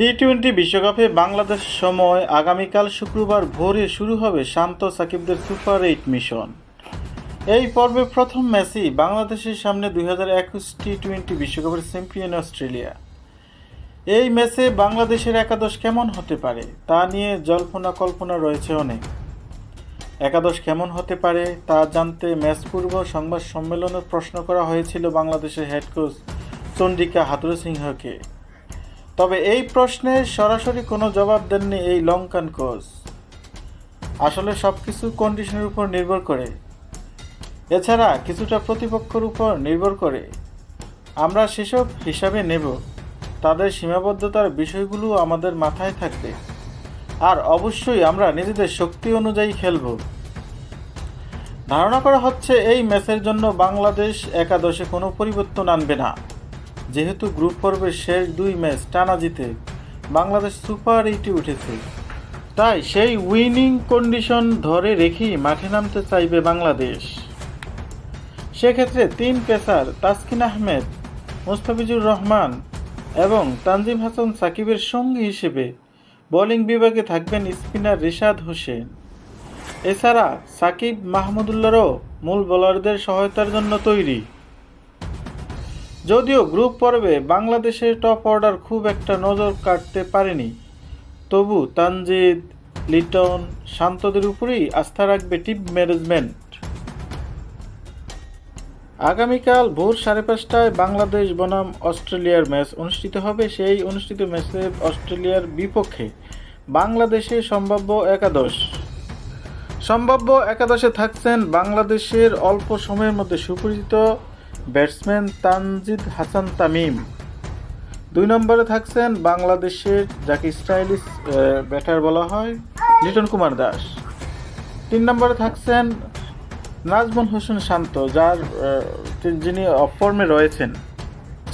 T twenty বিশ্বকাপে বাংলাদেশ সময় আগামীকাল শুক্রবার ভোরে শুরু হবে শান্ত সাকিবদের সুপার এইট মিশন। এই পর্বে প্রথম ম্যাচই বাংলাদেশের সামনে দুই হাজার একুশ টি টোয়েন্টি বিশ্বকাপের চ্যাম্পিয়ন অস্ট্রেলিয়া। এই ম্যাচে বাংলাদেশের একাদশ কেমন হতে পারে তা নিয়ে জল্পনা কল্পনা রয়েছে অনেক। একাদশ কেমন হতে পারে তা জানতে ম্যাচ পূর্ব সংবাদ সম্মেলনে প্রশ্ন করা হয়েছিল বাংলাদেশের হেড কোচ চন্ডিকা হাতুরু সিংহকে তবে এই প্রশ্নে সরাসরি কোনো জবাব দেননি এই লঙ্কান কোচ। আসলে সব কিছু কন্ডিশনের উপর নির্ভর করে। এছাড়া কিছুটা প্রতিপক্ষের উপর নির্ভর করে। আমরা সেসব হিসাবে নেব। তাদের সীমাবদ্ধতার বিষয়গুলো আমাদের মাথায় থাকবে। আর অবশ্যই আমরা নিজেদের শক্তি অনুযায়ী খেলব। ধারণা করা হচ্ছে এই ম্যাচের জন্য বাংলাদেশ একাদশে কোনো পরিবর্তন আনবে না। যেহেতু গ্রুপ পর্বের শেষ দুই ম্যাচ টানা জিতে বাংলাদেশ সুপার এইটে উঠেছে। তাই সেই উইনিং কন্ডিশন ধরে রেখেই মাঠে নামতে চাইবে বাংলাদেশ। সেক্ষেত্রে তিন পেসার তাসকিন আহমেদ, মুস্তাফিজুর রহমান এবং তানজিম হাসান সাকিবের সঙ্গী হিসেবে বোলিং বিভাগে থাকবেন স্পিনার রিশাদ হোসেন। এছাড়া সাকিব মাহমুদুল্লাহরও মূল বোলারদের সহায়তার জন্য তৈরি। যদিও গ্রুপ পর্বে বাংলাদেশের টপ অর্ডার খুব একটা নজর কাটতে পারেনি, তবু তানজিদ, লিটন, শান্তদের উপরেই আস্থা রাখবে টিম ম্যানেজমেন্ট। আগামীকাল ভোর সাড়ে পাঁচটায় বাংলাদেশ বনাম অস্ট্রেলিয়ার ম্যাচ অনুষ্ঠিত হবে। সেই অনুষ্ঠিত ম্যাচে অস্ট্রেলিয়ার বিপক্ষে বাংলাদেশে সম্ভাব্য একাদশ। সম্ভাব্য একাদশে থাকছেন বাংলাদেশের অল্প সময়ের মধ্যে সুপরিচিত ব্যাটসম্যান তানজিদ হাসান তামিম। দুই নম্বরে থাকছেন বাংলাদেশের যাকে স্টাইলিশ ব্যাটার বলা হয়, লিটন কুমার দাস। তিন নম্বরে থাকছেন নাজমুল হোসেন শান্ত, যার যিনি অফ ফর্মে রয়েছেন।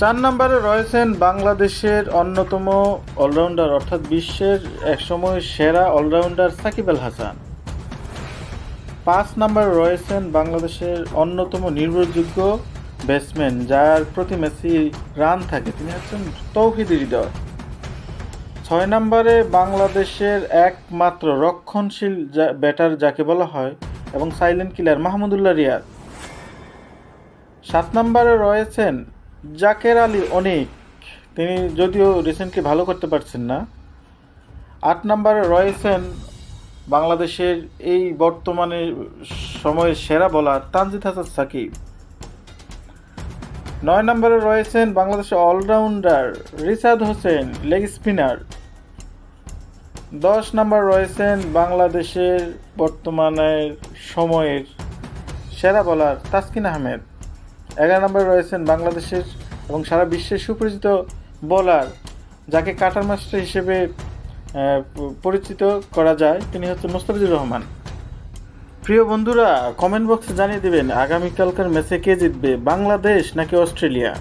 চার নম্বরে রয়েছেন বাংলাদেশের অন্যতম অলরাউন্ডার, অর্থাৎ বিশ্বের একসময় সেরা অলরাউন্ডার সাকিব আল হাসান। পাঁচ নম্বরে রয়েছেন বাংলাদেশের অন্যতম নির্ভরযোগ্য ব্যাটসম্যান যার প্রতি ম্যাচে রান থাকে, তিনি হচ্ছেন তৌহিদ হৃদয়। ছয় নম্বরে বাংলাদেশের একমাত্র রক্ষণশীল ব্যাটার যাকে বলা হয়, এবং সাইলেন্ট কিলার মাহমুদুল্লাহ রিয়াদ। সাত নম্বরে রয়েছেন জাকের আলী অনিক। তিনি যদিও রিসেন্টলি ভালো করতে পারছেন না। আট নম্বরে রয়েছেন বাংলাদেশের এই বর্তমানে সময়ের সেরা বলার তানজিদ হাসান সাকিব। নয় নম্বরে রয়েছেন বাংলাদেশের allrounder Rishad Hossain, leg spinner. দশ নম্বর রয়েছেন বাংলাদেশের বর্তমানের সময়ের সেরা বলার তাসকিন আহমেদ। এগারো নম্বরে রয়েছেন বাংলাদেশের এবং সারা বিশ্বের সুপরিচিত বোলার যাকে কাটার মাস্টার হিসেবে পরিচিত করা যায়, তিনি হচ্ছেন মুস্তাফিজুর রহমান। প্রিয় বন্ধুরা কমেন্ট বক্সে জানিয়ে দেবেন আগামীকালকার ম্যাচে কে জিতবে বাংলাদেশ নাকি অস্ট্রেলিয়া?